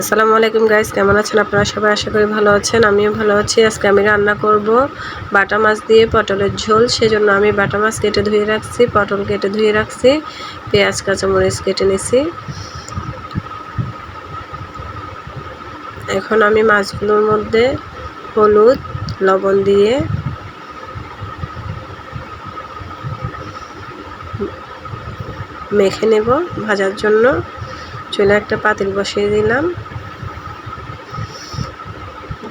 আসসালামু আলাইকুম গাইস কেমন আছেন আপনারা? সবাই আশা করি ভালো আছেন, আমিও ভালো আছি। আজকে আমি রান্না করব বাটা মাছ দিয়ে পটলের ঝোল। সেজন্য আমি বাটা মাছ কেটে ধুয়ে রাখছি, পটল কেটে ধুয়ে রাখছি, পেঁয়াজ, কাঁচামরিচ কেটে নিছি। এখন আমি মাছগুলোর মধ্যে হলুদ, লবণ দিয়ে মেখে নেব ভাজার জন্য। চুলে একটা পাতিল বসিয়ে দিলাম।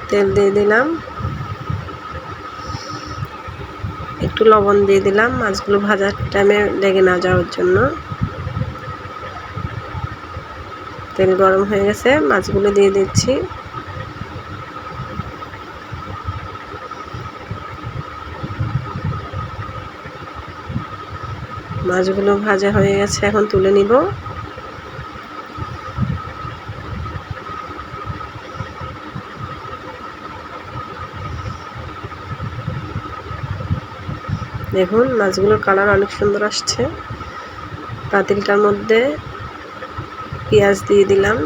তেল দিয়ে দিলাম। একটু লবণ দিয়ে দিলাম। মাছগুলো ভাজার টাইমে লেগে না যাওয়ার জন্য। তেল গরম হয়ে গেছে, মাছগুলো দিয়ে দিচ্ছি। মাছগুলো ভাজা হয়ে গেছে, এখন তুলে নিব। দেখুন, মাছগুলোর কালার অনেক সুন্দর আসছে। পাতিলটার মধ্যে পেঁয়াজ দিয়ে দিলাম।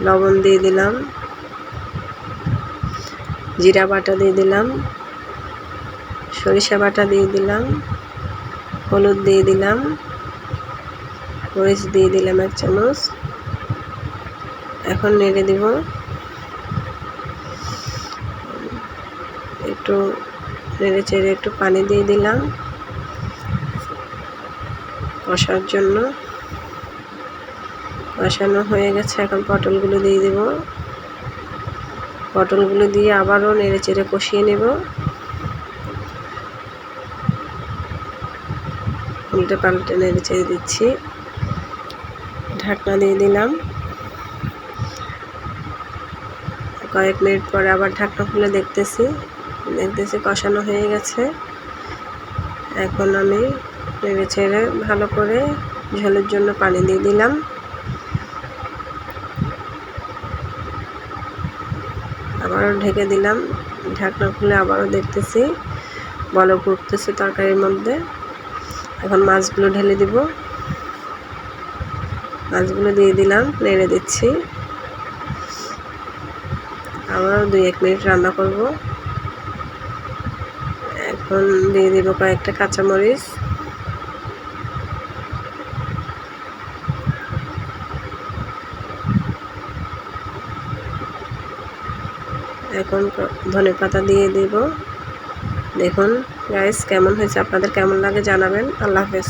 লবণ দিয়ে দিলাম। জিরা বাটা দিয়ে দিলাম। সরিষা বাটা দিয়ে দিলাম। হলুদ দিয়ে দিলাম। মরিচ দিয়ে দিলাম এক চামচ। এখন নেড়ে দিব। একটু নেড়ে চেড়ে একটু পানি দিয়ে দিলাম। কষার জন্য। কষানো হয়ে গেছে, এখন পটলগুলো দিয়ে দেব। পটলগুলো দিয়ে আবারও নেড়ে চেড়ে কষিয়ে নেব। উল্টে পাল্টে নেড়ে চেড়ে দিচ্ছি। ঢাকনা দিয়ে দিলাম। কয়েক মিনিট পরে আবার ঢাকনা খুলে দেখতেছি। দেখতেছি কষানো হয়ে গেছে। এখন আমি নেড়ে ছেড়ে ভালো করে ঝোলের জন্য পানি দিয়ে দিলাম। আবারও ঢেকে দিলাম। ঢাকনা খুলে আবারও দেখতেছি বলক উঠতেছে তরকারির মধ্যে। এখন মাছগুলো ঢেলে দিব। মাছগুলো দিয়ে দিলাম, নেড়ে দিচ্ছি। আবারও দুই এক মিনিট রান্না করব। এখন দিয়ে দিব কয়েকটা কাঁচামরিচ। এখন ধনে পাতা দিয়ে দিব। দেখুন রাইস কেমন হয়েছে? আপনাদের কেমন লাগে জানাবেন। আল্লাহ হাফেজ।